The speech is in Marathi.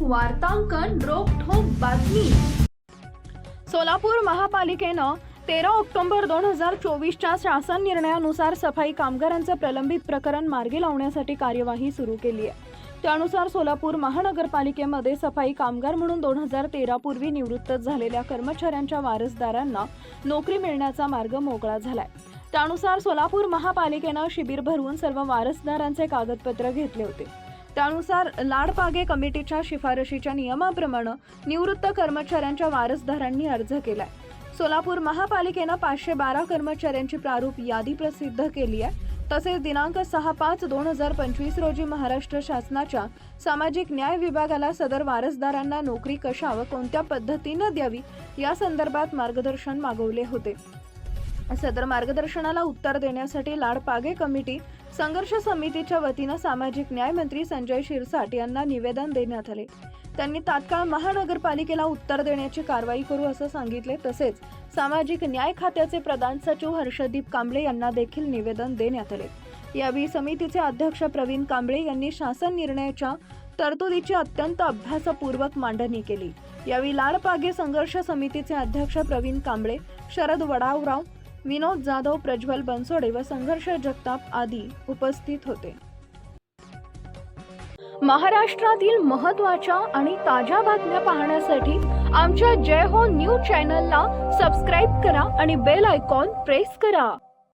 वार्तांकन रोखोक बातमी. सोलापूर महापालिकेनं तेरा ऑक्टोबर दोन हजार चोवीसच्या शासन निर्णयानुसार सफाई कामगारांचं प्रलंबित प्रकरण मार्गी लावण्यासाठी कार्यवाही सुरू केली आहे. त्यानुसार सोलापूर महानगरपालिकेमध्ये सफाई कामगार म्हणून दोन हजार तेरा पूर्वी निवृत्त झालेल्या कर्मचाऱ्यांच्या वारसदारांना नोकरी मिळण्याचा मार्ग मोकळा झालाय. त्यानुसार सोलापूर महापालिकेनं शिबिर भरवून सर्व वारसदारांचे कागदपत्र घेतले होते. त्यानुसार लाडपागे कमिटीच्या शिफारशीच्या नियमाप्रमाणे निवृत्त कर्मचाऱ्यांच्या वारसदारांनी अर्ज केलाय. सोलापूर महापालिकेनं पाचशे बारा कर्मचाऱ्यांची प्रारूप यादी प्रसिद्ध केली आहे. तसेच दिनांक सहा पाच दोन हजार पंचवीस रोजी महाराष्ट्र शासनाच्या सामाजिक न्याय विभागाला सदर वारसदारांना नोकरी कशा व कोणत्या पद्धतीनं द्यावी या संदर्भात मार्गदर्शन मागवले होते. सदर मार्गदर्शनाला उत्तर देण्यासाठी लाडपागे कमिटी संघर्ष समितीच्या वतीनं सामाजिक न्याय मंत्री संजय शिरसाट यांना निवेदन देण्यात आले. त्यांनी तात्काळ महानगरपालिकेला उत्तर देण्याची कारवाई करू असं सांगितले तसेच सामाजिक न्याय खात्याचे प्रधान सचिव हर्षदीप कांबळे यांना देखील निवेदन देण्यात आले. यावेळी समितीचे अध्यक्ष प्रवीण कांबळे यांनी शासन निर्णयाच्या तरतुदीची अत्यंत अभ्यासपूर्वक मांडणी केली. यावेळी लाडपागे संघर्ष समितीचे अध्यक्ष प्रवीण कांबळे शरद वडावराव विनोद जाधव प्रज्वल बनसोडे व संघर्ष जगताप आदी उपस्थित होते. महाराष्ट्रातील महत्त्वाच्या आणि ताज्या बातम्या पाहण्यासाठी आमच्या जय हो न्यूज चॅनलला सबस्क्राईब करा आणि बेल आयकॉन प्रेस करा.